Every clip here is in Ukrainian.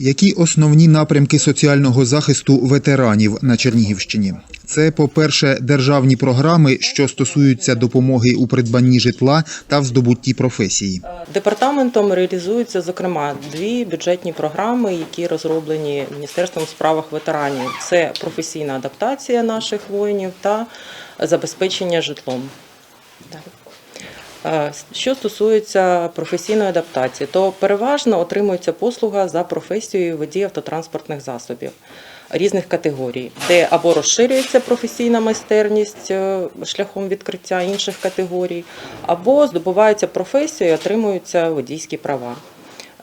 Які основні напрямки соціального захисту ветеранів на Чернігівщині? Це, по-перше, державні програми, що стосуються допомоги у придбанні житла та в здобутті професії. Департаментом реалізуються зокрема дві бюджетні програми, які розроблені Міністерством у справах ветеранів. Це професійна адаптація наших воїнів та забезпечення житлом. Е, Що стосується професійної адаптації, то переважно отримується послуга за професією водій автотранспортних засобів різних категорій, де або розширюється професійна майстерність е, шляхом відкриття інших категорій, або здобувається професія і отримуються водійські права.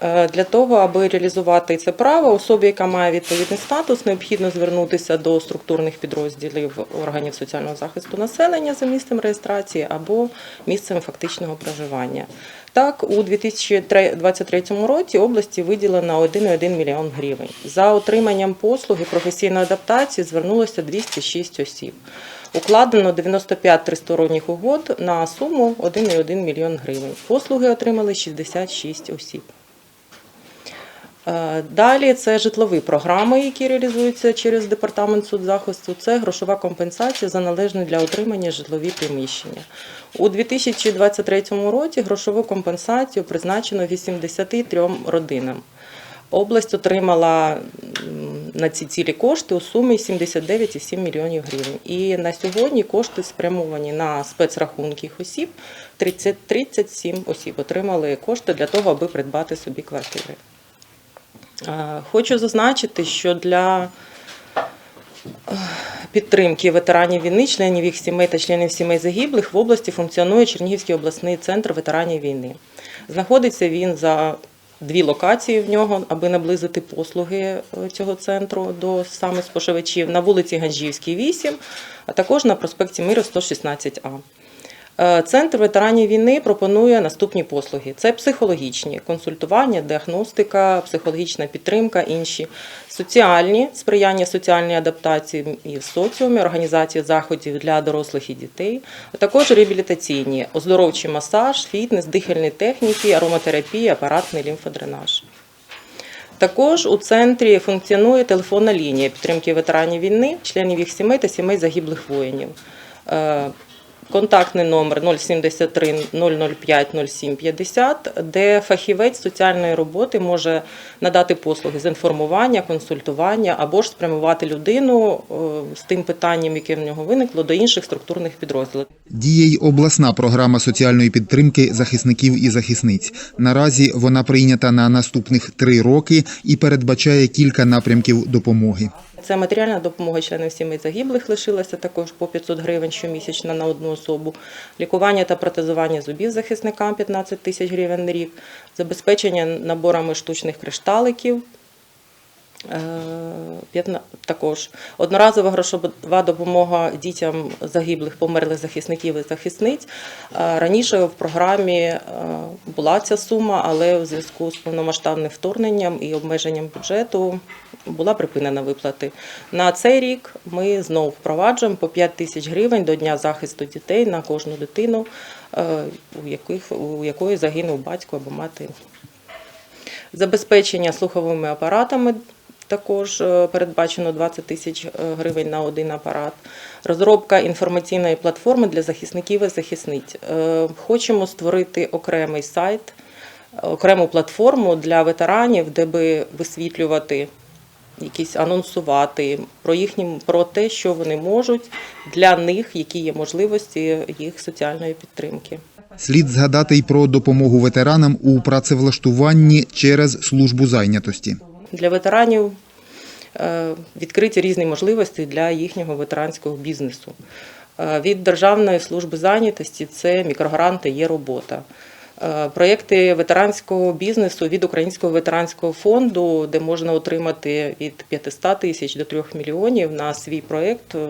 Е, Для того, аби реалізувати це право, особі, яка має відповідний статус, необхідно звернутися до структурних підрозділів органів соціального захисту населення за місцем реєстрації або місцем фактичного проживання. Так, у 2023 році області виділено 1,1 мільйон гривень. За отриманням послуги професійної адаптації звернулося 206 осіб. Укладено 95 тристоронніх угод на суму 1,1 мільйон гривень. Послуги отримали 66 осіб. Е, Далі це житлові програми, які реалізуються через департамент соцзахисту. Це грошова компенсація за належне для отримання житлові приміщення. У 2023 році грошову компенсацію призначено 83 родинам. Область отримала на ці цілі кошти у сумі 79,7 мільйонів гривень. І на сьогодні кошти спрямовані на спецрахунки осіб. 30, 37 осіб отримали кошти для того, аби придбати собі квартири. Е, Хочу зазначити, що для е, підтримки ветеранів війни, членів їх сімей та членів сімей загиблих в області функціонує Чернігівський обласний центр ветеранів війни. Знаходиться він за дві локації в нього, аби наблизити послуги е, цього центру до саме споживачів на вулиці Ганжівській, 8, а також на проспекті Миру 116А. Е, Центр ветеранів війни пропонує наступні послуги: це психологічні консультування, діагностика, психологічна підтримка, інші соціальні сприяння соціальній адаптації і в соціумі, організація заходів для дорослих і дітей, а також реабілітаційні, оздоровчий масаж, фітнес, дихальні техніки, ароматерапія, апаратний лімфодренаж. Також у центрі функціонує телефонна лінія підтримки ветеранів війни, членів їх сімей та сімей загиблих воїнів. Контактний номер 073 005 0750, де фахівець соціальної роботи може надати послуги з інформування, консультування або ж спрямувати людину е, з тим питанням, яке в нього виникло, до інших структурних підрозділів. Діє й обласна програма соціальної підтримки захисників і захисниць. Наразі вона прийнята на наступних три роки і передбачає кілька напрямків допомоги. Це матеріальна допомога членів сімей загиблих лишилася також по 500 гривень щомісячно на одну особу. Лікування та протезування зубів захисникам 15 тисяч гривень на рік, забезпечення наборами штучних кришталиків. е, 15 Також одноразова грошова допомога дітям загиблих, померлих захисників і захисниць. Е, Раніше в програмі е, була ця сума, але у зв'язку з повномасштабним вторгненням і обмеженням бюджету була припинена виплати. На цей рік ми знову впроваджуємо по 5 тисяч гривень до Дня захисту дітей на кожну дитину, е, у, яких, у якої загинув батько або мати. Забезпечення слуховими апаратами також е, передбачено 20 тисяч е, гривень на один апарат. Розробка інформаційної платформи для захисників і захисниць. Хочемо створити окремий сайт, окрему платформу для ветеранів, де би висвітлювати якісь анонсувати про їхні про те, що вони можуть для них, які є можливості їх соціальної підтримки. Слід згадати й про допомогу ветеранам у працевлаштуванні через службу зайнятості. Для ветеранів е, відкриті різні можливості для їхнього ветеранського бізнесу. Е, Від Державної служби зайнятості це мікрогранти є робота. Е, Проєкти ветеранського бізнесу від Українського ветеранського фонду, де можна отримати від 500 тисяч до 3 мільйонів на свій проєкт, е,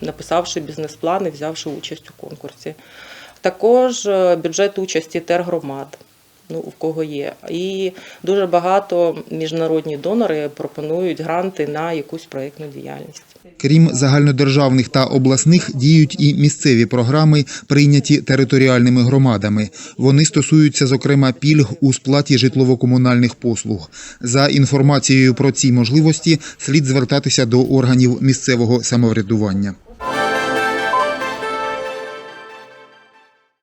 написавши бізнес-план і взявши участь у конкурсі. Також е, бюджет участі тергромад ну в кого є. І дуже багато міжнародні донори пропонують гранти на якусь проєктну діяльність. Крім загальнодержавних та обласних, діють і місцеві програми, прийняті територіальними громадами. Вони стосуються, зокрема, пільг у сплаті житлово-комунальних послуг. За інформацією про ці можливості слід звертатися до органів місцевого самоврядування.